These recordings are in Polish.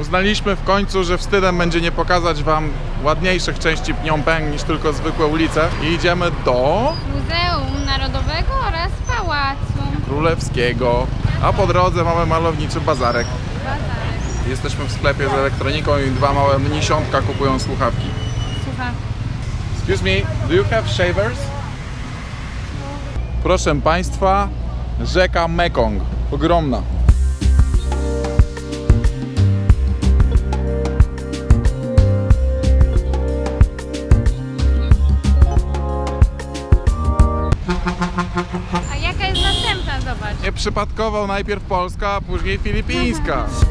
Uznaliśmy w końcu, że wstydem będzie nie pokazać Wam ładniejszych części Phnom Penh niż tylko zwykłe ulice. I idziemy do Muzeum Narodowego oraz Pałacu. Królewskiego. A po drodze mamy malowniczy bazarek. Bazarek. Jesteśmy w sklepie z elektroniką i dwa małe mnisiątka kupują słuchawki. Słucham. Excuse me, do you have shavers? Proszę Państwa, rzeka Mekong. Ogromna. Zobacz. Nieprzypadkowo najpierw Polska, a później Filipińska. -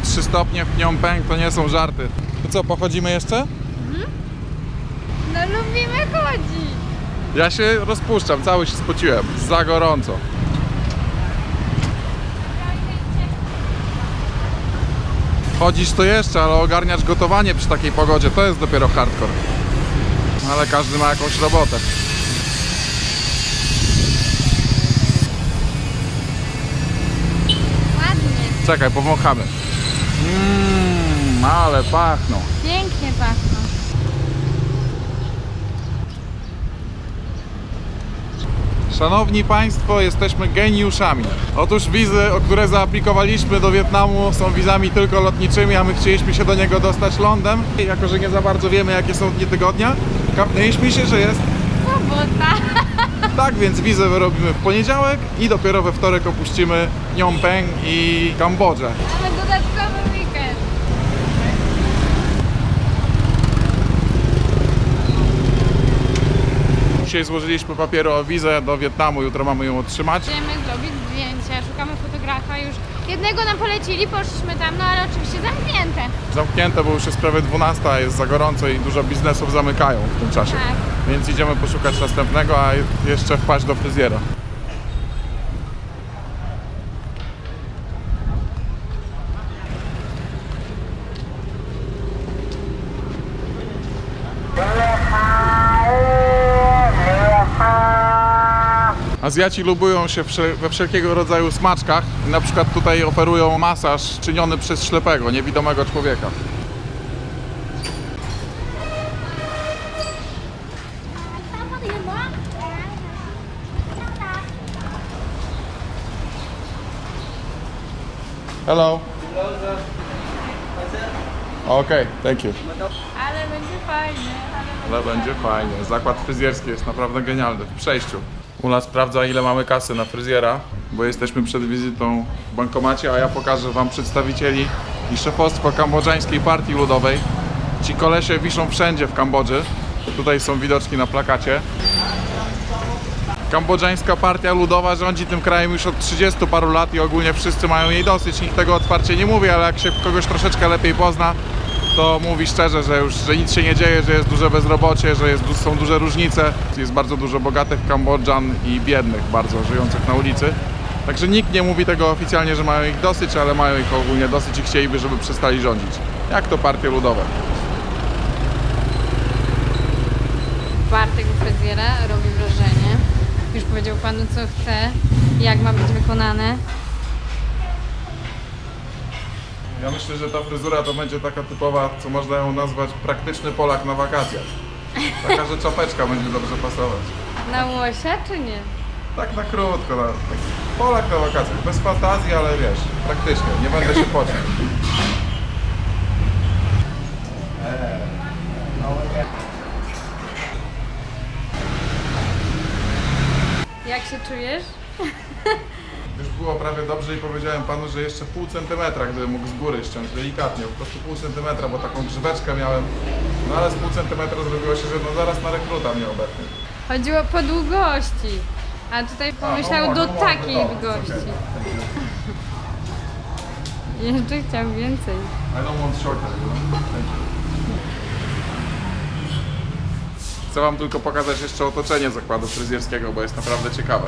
33 stopnie w Phnom Penh to nie są żarty. To co, pochodzimy jeszcze? No lubimy chodzić. Ja się rozpuszczam, cały się spociłem. Za gorąco. Chodzisz to jeszcze, ale ogarniasz gotowanie przy takiej pogodzie, to jest dopiero hardcore. Ale każdy ma jakąś robotę. Ładnie. Czekaj, powąchamy. Mmm, ale pachną. Pięknie pachną. Szanowni Państwo, jesteśmy geniuszami. Otóż wizy, o które zaaplikowaliśmy do Wietnamu są wizami tylko lotniczymi, a my chcieliśmy się do niego dostać lądem. I Jako, że nie za bardzo wiemy, jakie są dni tygodnia, kapnęliśmy się, że jest Sobota. tak, więc wizę wyrobimy w poniedziałek i dopiero we wtorek opuścimy Phnom Penh i Kambodżę. Mamy dodatkowy Dzisiaj złożyliśmy papiery o wizę do Wietnamu, jutro mamy ją otrzymać. Chcemy zrobić zdjęcia, szukamy fotografa już. Jednego nam polecili, poszliśmy tam, no ale oczywiście zamknięte. Zamknięte, bo już jest prawie 12, a jest za gorąco i dużo biznesów zamykają w tym czasie. Tak. Więc idziemy poszukać następnego, a jeszcze wpaść do fryzjera. Azjaci lubują się we wszelkiego rodzaju smaczkach. Na przykład tutaj oferują masaż czyniony przez ślepego, niewidomego człowieka. Hello. Okej, thank you. Ale będzie fajnie, ale Ale będzie fajnie. Zakład fryzjerski jest naprawdę genialny w przejściu. Ula sprawdza ile mamy kasy na fryzjera, bo jesteśmy przed wizytą w bankomacie, a ja pokażę wam przedstawicieli i szefostwo kambodżańskiej partii ludowej. Ci kolesie wiszą wszędzie w Kambodży. Tutaj są widoczni na plakacie. Kambodżańska partia ludowa rządzi tym krajem już od 30 paru lat i ogólnie wszyscy mają jej dosyć. Nikt tego otwarcie nie mówi, ale jak się kogoś troszeczkę lepiej pozna, to mówi szczerze, że już że nic się nie dzieje, że jest duże bezrobocie, że jest, są duże różnice. Jest bardzo dużo bogatych Kambodżan i biednych bardzo, żyjących na ulicy. Także nikt nie mówi tego oficjalnie, że mają ich dosyć, ale mają ich ogólnie dosyć i chcieliby, żeby przestali rządzić. Jak to partie ludowe. Bartek u fryzjera robi wrażenie. Już powiedział panu co chce, jak ma być wykonane. Ja myślę, że ta fryzura to będzie taka typowa, co można ją nazwać praktyczny Polak na wakacjach. Taka, że czapeczka będzie dobrze pasować. Na łosia czy nie? Tak na krótko, na, taki Polak na wakacjach. Bez fantazji, ale wiesz, praktycznie, nie będę się pocił. Jak się czujesz? Już było prawie dobrze i powiedziałem panu, że jeszcze pół centymetra, gdybym mógł z góry ściąć, delikatnie, po prostu pół centymetra, bo taką grzyweczkę miałem. No ale z pół centymetra zrobiło się, że no zaraz na rekruta mnie obetnie. Chodziło po długości. A tutaj pomyślał no, do no, takiej no, długości. okej. Jeszcze chciał więcej. I don't want shorter, you. Chcę wam tylko pokazać jeszcze otoczenie zakładu fryzjerskiego, bo jest naprawdę ciekawe.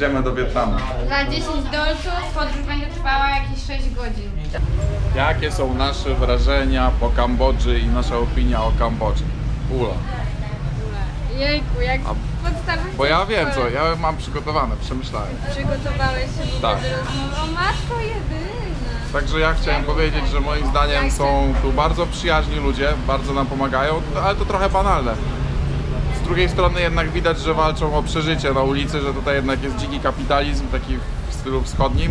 Jedziemy do Wietnamu. Za 10 dolców podróż będzie trwała jakieś 6 godzin. Jakie są nasze wrażenia po Kambodży i nasza opinia o Kambodży? Ula. Jejku, jak A- podstawowy. Bo ja wiem co, ja mam przygotowane, przemyślałem. Przygotowałeś się Tak. do. O matko jedyna. Także ja chciałem powiedzieć, że moim zdaniem są tu bardzo przyjaźni ludzie, bardzo nam pomagają, ale to trochę banalne. Z drugiej strony jednak widać, że walczą o przeżycie na ulicy, że tutaj jednak jest dziki kapitalizm, taki w stylu wschodnim.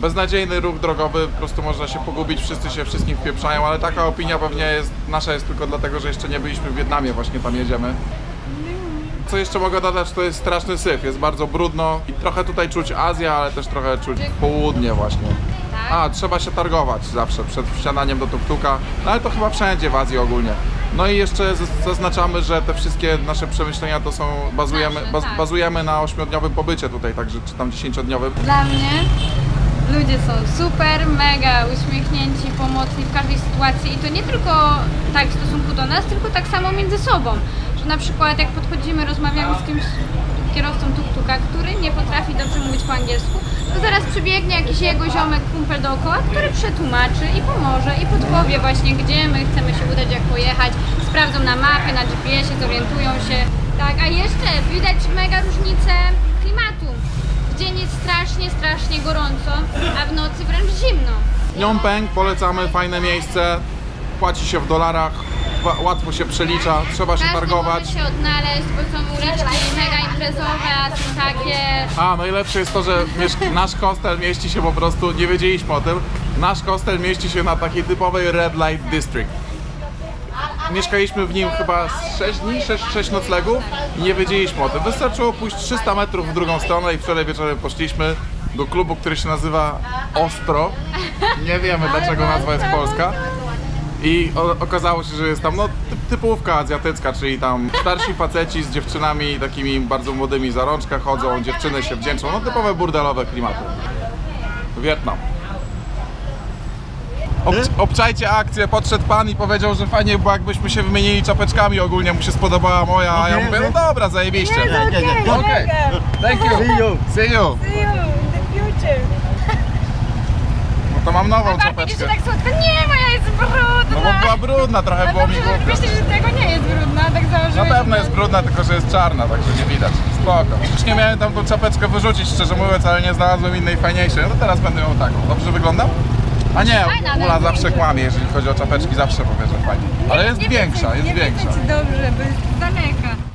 Beznadziejny ruch drogowy, po prostu można się pogubić, wszyscy się wszystkim wpieprzają, ale taka opinia pewnie jest, nasza jest tylko dlatego, że jeszcze nie byliśmy w Wietnamie, właśnie tam jedziemy. Co jeszcze mogę dodać, to jest straszny syf, jest bardzo brudno i trochę tutaj czuć Azję, ale też trochę czuć południe właśnie. Tak? A, trzeba się targować zawsze przed wsiadaniem do tuktuka, no ale to chyba wszędzie w Azji ogólnie. No i jeszcze zaznaczamy, że te wszystkie nasze przemyślenia to są, bazujemy, baz, tak. bazujemy na ośmiodniowym pobycie tutaj, także czy tam dziesięciodniowym. Dla mnie ludzie są super, mega uśmiechnięci, pomocni w każdej sytuacji i to nie tylko tak w stosunku do nas, tylko tak samo między sobą. Że na przykład jak podchodzimy, rozmawiamy z kimś kierowcą tuktuka, który nie potrafi dobrze mówić po angielsku, to zaraz przybiegnie jakiś jego ziomek, kumpel dookoła, który przetłumaczy i pomoże i podpowie właśnie gdzie my chcemy się udać, jak pojechać, sprawdzą na mapie, na GPS-ie, zorientują się. Tak, a jeszcze widać mega różnicę klimatu. W dzień jest strasznie, strasznie gorąco, a w nocy wręcz zimno. Penh polecamy, fajne miejsce, płaci się w dolarach, łatwo się przelicza, trzeba się Każdy targować. może się odnaleźć, bo są uliczki mega imprezowe, a są takie... A, najlepsze jest to, że miesz- nasz hostel mieści się po prostu, nie wiedzieliśmy o tym, nasz hostel mieści się na takiej typowej Red Light District. Mieszkaliśmy w nim chyba z 6 dni, 6, 6 noclegów i nie wiedzieliśmy o tym. Wystarczyło pójść 300 metrów w drugą stronę i wczoraj wieczorem poszliśmy do klubu, który się nazywa Ostro. Nie wiemy dlaczego nazwa jest polska. I o, okazało się, że jest tam no, typ, typówka azjatycka, czyli tam starsi faceci z dziewczynami takimi bardzo młodymi za rączkę chodzą, dziewczyny się wdzięczą, no typowe burdelowe klimaty. Wietnam. Obc- obczajcie akcję, podszedł pan i powiedział, że fajnie było jakbyśmy się wymienili czapeczkami, ogólnie mu się spodobała moja, a ja mówię, no dobra, zajebiście. Okej, thank you. See you. See you. No to mam nową Widzicie czapeczkę. tak słodko? Nie, moja jest brudna! No bo była brudna, trochę było mi głupio. myślę, że tego nie jest brudna, tak założyłem. Na pewno jest brudna, tylko że jest czarna, także nie widać. Spoko. Już nie miałem tam tą czapeczkę wyrzucić, szczerze mówiąc, ale nie znalazłem innej fajniejszej. No to teraz będę ją taką. Dobrze wyglądam? A nie, Ula zawsze kłamie, jeżeli chodzi o czapeczki, zawsze powie, że fajnie. Ale jest większa, jest większa. dobrze, bo jest daleka.